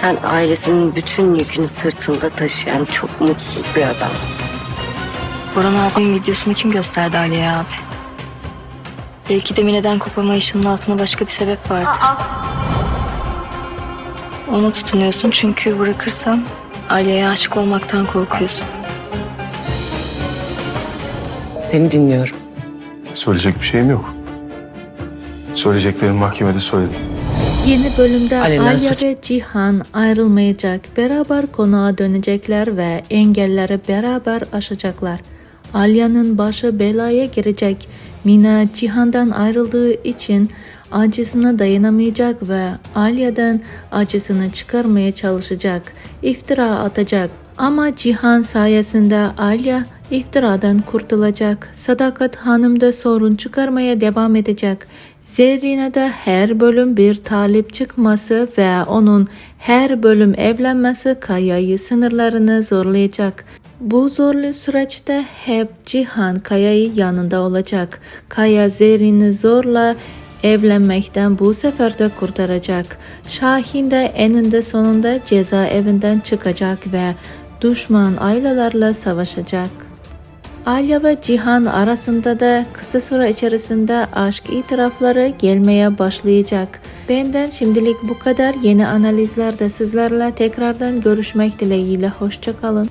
Sen ailesinin bütün yükünü sırtında taşıyan çok mutsuz bir adamsın. Boran abinin videosunu kim gösterdi Aliye abi? Belki de Mine'den kopamayışının altında başka bir sebep vardı. Ona tutunuyorsun çünkü bırakırsan Aliye'ye aşık olmaktan korkuyorsun. Seni dinliyorum. Söyleyecek bir şeyim yok. Söyleyeceklerimi mahkemede söyledim. Yeni bölümde Alena Alya suç- ve Cihan ayrılmayacak. Beraber konağa dönecekler ve engelleri beraber aşacaklar. Alya'nın başı belaya girecek. Mina Cihan'dan ayrıldığı için acısına dayanamayacak ve Alya'dan acısını çıkarmaya çalışacak. İftira atacak. Ama Cihan sayesinde Alya iftiradan kurtulacak. Sadakat Hanım da sorun çıkarmaya devam edecek. Zerrin'e her bölüm bir talip çıkması ve onun her bölüm evlenmesi Kaya'yı sınırlarını zorlayacak. Bu zorlu süreçte hep Cihan Kaya'yı yanında olacak. Kaya Zerrin'i zorla evlenmekten bu sefer de kurtaracak. Şahin de eninde sonunda cezaevinden çıkacak ve düşman ailelerle savaşacak. Alya ve Cihan arasında da kısa süre içerisinde aşk itirafları gelmeye başlayacak. Benden şimdilik bu kadar yeni analizlerde sizlerle tekrardan görüşmek dileğiyle hoşçakalın.